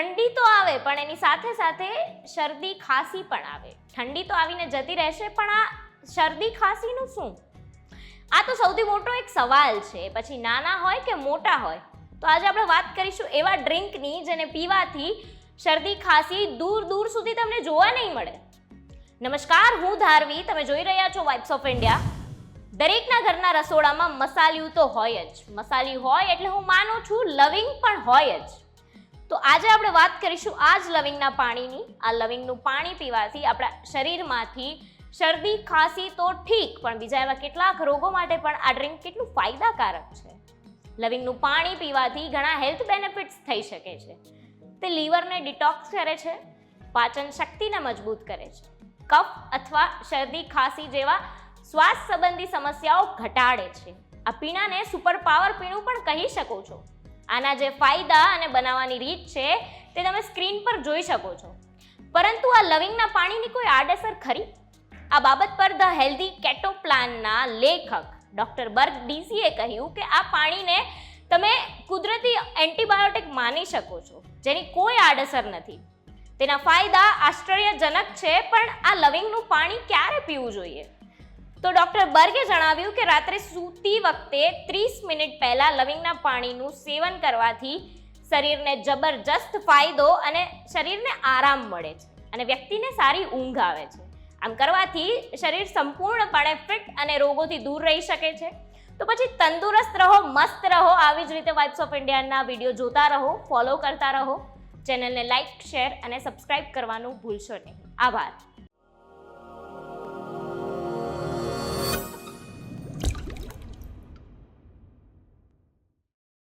ઠંડી તો આવે, પણ એની સાથે સાથે શરદી ખાંસી પણ આવે. ઠંડી તો આવીને જતી રહેશે, પણ આ શરદી ખાંસીનું શું? આ તો સૌથી મોટો એક સવાલ છે. પછી નાના હોય કે મોટા હોય? તો આજે આપણે વાત કરીશું એવા ડ્રિંકની જેને પીવાથી શરદી ખાંસી દૂર દૂર સુધી તમને જોવા નહીં મળે. નમસ્કાર, હું ધારવી. તમે જોઈ રહ્યા છો વાઇબ્સ ઓફ ઇન્ડિયા દરેકના ઘરના રસોડામાં મસાલિયું તો હોય જ. મસાલી હોય એટલે હું માનું છું લવિંગ પણ હોય જ. આજે આપણે વાત કરીશું આ જ લવિંગના પાણીની. આ લવિંગનું પાણી પીવાથી આપણા શરીરમાંથી શરદી, ખાંસી તો ઠીક, પણ બીજા એવા કેટલાક રોગો માટે પણ આ ડ્રિંક કેટલું ફાયદાકારક છે. લવિંગનું પાણી પીવાથી ઘણા હેલ્થ બેનિફિટ્સ થઈ શકે છે. તે લીવરને ડિટોક્સ કરે છે, પાચન શક્તિને મજબૂત કરે છે. કફ અથવા શરદી, ખાંસી જેવા શ્વાસ સંબંધી સમસ્યાઓ ઘટાડે છે. આ પીણાને સુપર પાવર પીણું પણ કહી શકો છો. આના જે ફાયદા અને બનાવવાની રીત છે તે તમે સ્ક્રીન પર જોઈ શકો છો. પરંતુ આ લવિંગના પાણીની કોઈ આડઅસર ખરી? આ બાબત પર ધ હેલ્ધી કેટો પ્લાનના લેખક ડૉક્ટર બર્ગ ડીસીએ કહ્યું કે આ પાણીને તમે કુદરતી એન્ટીબાયોટિક માની શકો છો, જેની કોઈ આડઅસર નથી. તેના ફાયદા આશ્ચર્યજનક છે, પણ આ લવિંગનું પાણી ક્યારે પીવું જોઈએ? તો ડોક્ટર બર્ગે જણાવ્યું કે રાત્રે સૂતી વખતે ત્રીસ મિનિટ પહેલા લવિંગના પાણીનું સેવન કરવાથી શરીરને જબરજસ્ત ફાયદો અને શરીરને આરામ મળે છે અને વ્યક્તિને સારી ઊંઘ આવે છે. આમ કરવાથી શરીર સંપૂર્ણપણે ફિટ અને રોગોથી દૂર રહી શકે છે. તો પછી તંદુરસ્ત રહો, મસ્ત રહો, આવી જ રીતે વાઇબ્સ ઓફ ઇન્ડિયાના વીડિયો જોતા રહો ફોલો કરતા રહો. ચેનલને લાઇક શેર અને સબસ્ક્રાઇબ કરવાનું ભૂલશો નહીં. આભાર.